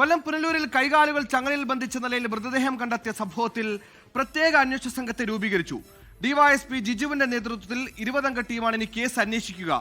കൊല്ലം പുനലൂരിൽ കൈകാലുകൾ ചങ്ങലയിൽ ബന്ധിച്ച നിലയിൽ മൃതദേഹം കണ്ടെത്തിയ സംഭവത്തിൽ പ്രത്യേക അന്വേഷണ സംഘത്തെ രൂപീകരിച്ചു. ഡിവൈഎസ്പി ജിജുവിന്റെ നേതൃത്വത്തിൽ ഇരുപതംഗ ടീമാണ് ഇനി കേസ് അന്വേഷിക്കുക.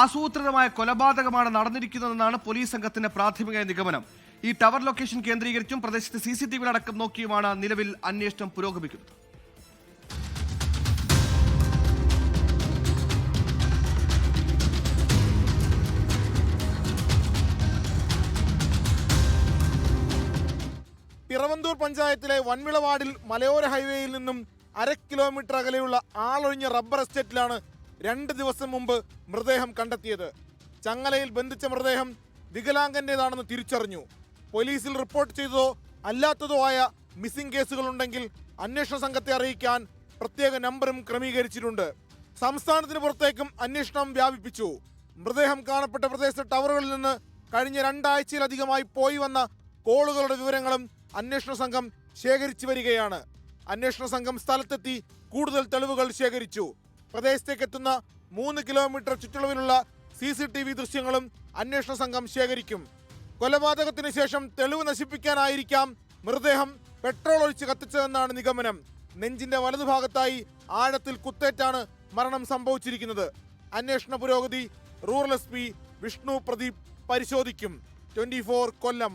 ആസൂത്രിതമായ കൊലപാതകമാണ് നടന്നിരിക്കുന്നതെന്നാണ് പോലീസ് സംഘത്തിന്റെ പ്രാഥമിക നിഗമനം. ഈ ടവർ ലൊക്കേഷൻ കേന്ദ്രീകരിച്ചും പ്രദേശത്ത് സി സി ടി അടക്കം നോക്കിയുമാണ് നിലവിൽ അന്വേഷണം പുരോഗമിക്കുന്നത്. പിറവന്തൂർ പഞ്ചായത്തിലെ വൻവിള വാർഡിൽ മലയോര ഹൈവേയിൽ നിന്നും അര കിലോമീറ്റർ അകലെയുള്ള ആളൊഴിഞ്ഞ റബ്ബർ എസ്റ്റേറ്റിലാണ് രണ്ട് ദിവസം മുമ്പ് മൃതദേഹം കണ്ടെത്തിയത്. ചങ്ങലയിൽ ബന്ധിച്ച മൃതദേഹം വികലാംഗന്റേതാണെന്ന് തിരിച്ചറിഞ്ഞു. പോലീസിൽ റിപ്പോർട്ട് ചെയ്തതോ അല്ലാത്തതോ ആയ മിസ്സിംഗ് കേസുകളുണ്ടെങ്കിൽ അന്വേഷണ സംഘത്തെ അറിയിക്കാൻ പ്രത്യേക നമ്പറും ക്രമീകരിച്ചിട്ടുണ്ട്. സംസ്ഥാനത്തിന് പുറത്തേക്കും അന്വേഷണം വ്യാപിപ്പിച്ചു. മൃതദേഹം കാണപ്പെട്ട പ്രദേശത്തെ ടവറുകളിൽ നിന്ന് കഴിഞ്ഞ രണ്ടാഴ്ചയിലധികമായി പോയി വന്ന കോളുകളുടെ വിവരങ്ങളും അന്വേഷണ സംഘം ശേഖരിച്ചു വരികയാണ്. അന്വേഷണ സംഘം സ്ഥലത്തെത്തി കൂടുതൽ തെളിവുകൾ ശേഖരിച്ചു. പ്രദേശത്തേക്ക് എത്തുന്ന മൂന്ന് കിലോമീറ്റർ ചുറ്റളവിലുള്ള സി സി ടി വി ദൃശ്യങ്ങളും അന്വേഷണ സംഘം ശേഖരിക്കും. കൊലപാതകത്തിന് ശേഷം തെളിവ് നശിപ്പിക്കാനായിരിക്കാം മൃതദേഹം പെട്രോൾ ഒഴിച്ച് കത്തിച്ചതെന്നാണ് നിഗമനം. നെഞ്ചിന്റെ വലതുഭാഗത്തായി ആഴത്തിൽ കുത്തേറ്റാണ് മരണം സംഭവിച്ചിരിക്കുന്നത്. അന്വേഷണ പുരോഗതി rural S P Vishnu Pradeep പരിശോധിക്കും. ട്വന്റി കൊല്ലം.